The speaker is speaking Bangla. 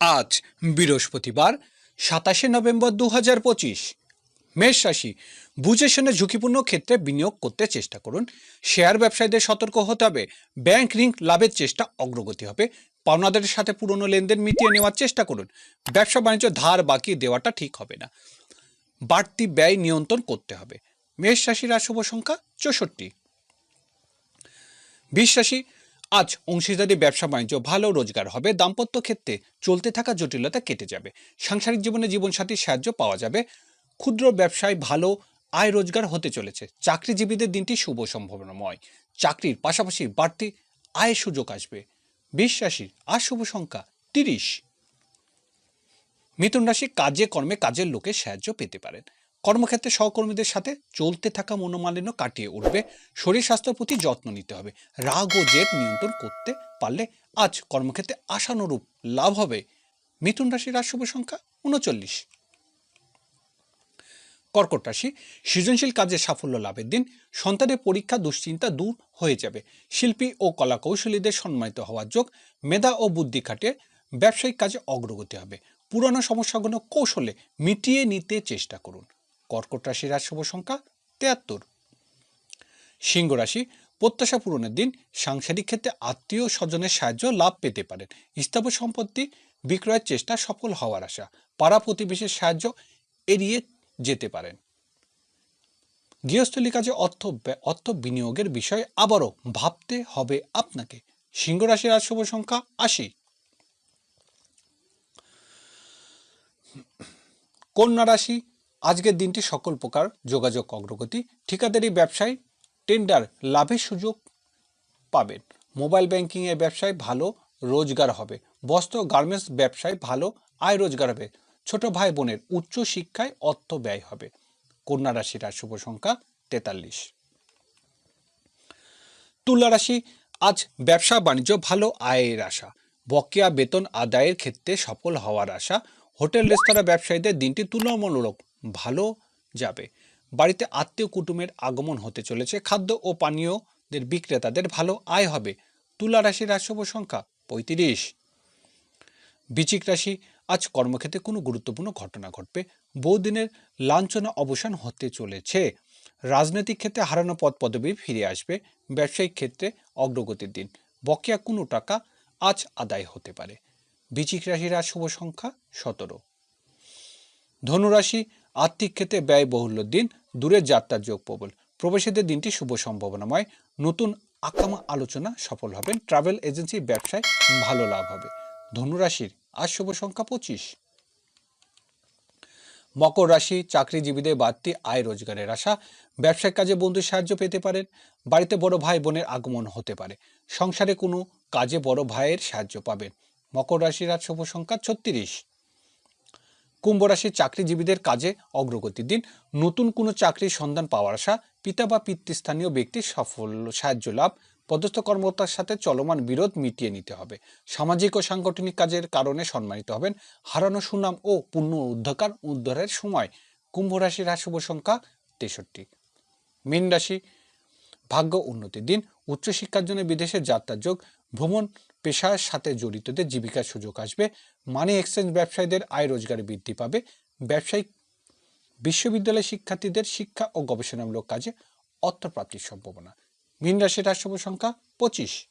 আজ বৃহস্পতিবার, সাতাশে নভেম্বর দু হাজার পঁচিশ। মেষ রাশি, বুঝে শুনে ঝুঁকিপূর্ণ ক্ষেত্রে বিনিয়োগ করতে চেষ্টা করুন। শেয়ার ব্যবসায়ীদের সতর্ক হতে হবে। ব্যাংক ঋণ লাভের চেষ্টা অগ্রগতি হবে। পাওনাদের সাথে পুরনো লেনদেন মিটিয়ে নেওয়ার চেষ্টা করুন। ব্যবসা বাণিজ্য ধার বাকি দেওয়াটা ঠিক হবে না। বাড়তি ব্যয় নিয়ন্ত্রণ করতে হবে। মেষ রাশির শুভ সংখ্যা চৌষট্টি। বিশ্বাসী আজ অংশীদারি ব্যবসা বাণিজ্য ভালো রোজগার হবে। দাম্পত্য ক্ষেত্রে চলতে থাকা জটিলতা কেটে যাবে। সাংসারিক জীবনে জীবনসাথীর সাহায্য পাওয়া যাবে। ক্ষুদ্র ব্যবসায় ভালো আয় রোজগার হতে চলেছে। চাকরিজীবীদের দিনটি শুভ সম্ভাবনাময়। চাকরির পাশাপাশি বাড়তি আয়ের সুযোগ আসবে। বিশ্বাসীর আর শুভ সংখ্যা তিরিশ। মিথুন রাশি কাজে, কর্মে কাজের লোকের সাহায্য পেতে পারেন। কর্মক্ষেত্রে সহকর্মীদের সাথে চলতে থাকা মনোমালিন্য কাটিয়ে উঠবে। শরীর স্বাস্থ্যের প্রতি যত্ন নিতে হবে। রাগ ও জেদ নিয়ন্ত্রণ করতে পারলে আজ কর্মক্ষেত্রে আশানুরূপ লাভ হবে। মিথুন রাশির আর শুভ সংখ্যা উনচল্লিশ। কর্কট রাশি, সৃজনশীল কাজে সাফল্য লাভের দিন, সন্তানের পরীক্ষা, দুশ্চিন্তা দূর হয়ে যাবে। শিল্পী ও কলাকৌশলীদের সম্মানিত হওয়ার যোগ, মেধা ও বুদ্ধি খাটিয়ে ব্যবসায়িক কাজে অগ্রগতি হবে। পুরানো সমস্যাগুলো কৌশলে মিটিয়ে নিতে চেষ্টা করুন। কর্কট রাশির আর শুভ সংখ্যা তেয়াত্তর। সিংহ রাশি প্রত্যাশা পূরণের দিন সাংসারিক ক্ষেত্রে আত্মীয় স্বজনের সাহায্য লাভ পেতে পারেন। স্থাবর সম্পত্তি বিক্রয়ের চেষ্টা সফল হওয়ার আশা। পাড়া প্রতিবেশীর সাহায্য এড়িয়ে যেতে পারেন। গৃহস্থলী কাজে অর্থ অর্থ বিনিয়োগের বিষয়ে আবারও ভাবতে হবে আপনাকে। সিংহ রাশির আর শুভ সংখ্যা আশি। কন্যা রাশি আজকের দিনটি সকল প্রকার যোগাযোগ অগ্রগতি, ঠিকাদারি ব্যবসায় টেন্ডার, লাভের সুযোগ পাবেন। মোবাইল ব্যাংকিংয়ের ব্যবসায় ভালো রোজগার হবে। বস্ত্র গার্মেন্টস ব্যবসায় ভালো আয় রোজগার হবে। ছোট ভাই বোনের উচ্চ শিক্ষায় অর্থ ব্যয় হবে। কন্যা রাশির আর শুভ সংখ্যা তেতাল্লিশ। তুলা রাশি, আজ ব্যবসা, বাণিজ্য ভালো আয়ের আশা। বকেয়া বেতন আদায়ের ক্ষেত্রে সফল হওয়ার আশা। হোটেল, রেস্তোরাঁ ব্যবসায়ীদের দিনটি তুলনামূলক ভালো যাবে। বাড়িতে আত্মীয় কুটুমের আগমন হতে চলেছে। খাদ্য ও পানীয়দের বিক্রেতাদের ভালো আয় হবে। তুলা রাশির আর শুভ সংখ্যা পঁয়ত্রিশ। বিচিক রাশি আজ কর্মক্ষেত্রে কোনো গুরুত্বপূর্ণ ঘটনা ঘটবে। বহুদিনের লাঞ্ছনা অবসান হতে চলেছে। রাজনৈতিক ক্ষেত্রে হারানো পদ পদবি ফিরে আসবে। ব্যবসায়িক ক্ষেত্রে অগ্রগতির দিন। বকেয়া কোনো টাকা আজ আদায় হতে পারে। বিচিক রাশির আর শুভ সংখ্যা সতেরো। ধনুরাশি আর্থিক ক্ষেত্রে ব্যয়বহুল্য দিন দূরের যাত্রার যোগ প্রবল। প্রবাসীদের দিনটি শুভ সম্ভাবনাময়। নতুন আকামা আলোচনা সফল হবেন ট্রাভেল এজেন্সি ব্যবসায় ভালো লাভ হবে। ধনুরাশির আর শুভ সংখ্যা পঁচিশ। মকর রাশি চাকরিজীবীদের বাড়তি আয় রোজগারের আশা। ব্যবসায়িক কাজে বন্ধুর সাহায্য পেতে পারেন। বাড়িতে বড় ভাই বোনের আগমন হতে পারে। সংসারে কোনো কাজে বড় ভাইয়ের সাহায্য পাবেন। মকর রাশির আজ শুভ সংখ্যা ছত্রিশ। কুম্ভ রাশির চাকরিজীবীদের কাজে অগ্রগতির দিন। নতুন কোনো চাকরির সন্ধান পাওয়ার আশা, পিতা বা পিতৃস্থানীয় ব্যক্তির সাফল্য, সাহায্য লাভ, পদস্থ কর্মকর্তার সাথে চলমান বিরোধ মিটিয়ে নিতে হবে। সামাজিক ও সাংগঠনিক কাজের কারণে সম্মানিত হবেন হারানো সুনাম ও পূর্ণ উদ্ধার, উদ্ধারের সময়। কুম্ভ রাশির শুভ সংখ্যা তেষট্টি। মীন রাশি ভাগ্য উন্নতির দিন, উচ্চশিক্ষার জন্য বিদেশে যাত্রার যোগ, ভ্রমণ, পেশার সাথে জড়িতদের জীবিকার সুযোগ আসবে মানি এক্সচেঞ্জ ব্যবসায়ীদের আয় রোজগার বৃদ্ধি পাবে ব্যবসায়িক বিশ্ববিদ্যালয় শিক্ষার্থীদের শিক্ষা ও গবেষণামূলক কাজে অর্থপ্রাপ্তির সম্ভাবনা। মীন রাশির সংখ্যা পঁচিশ।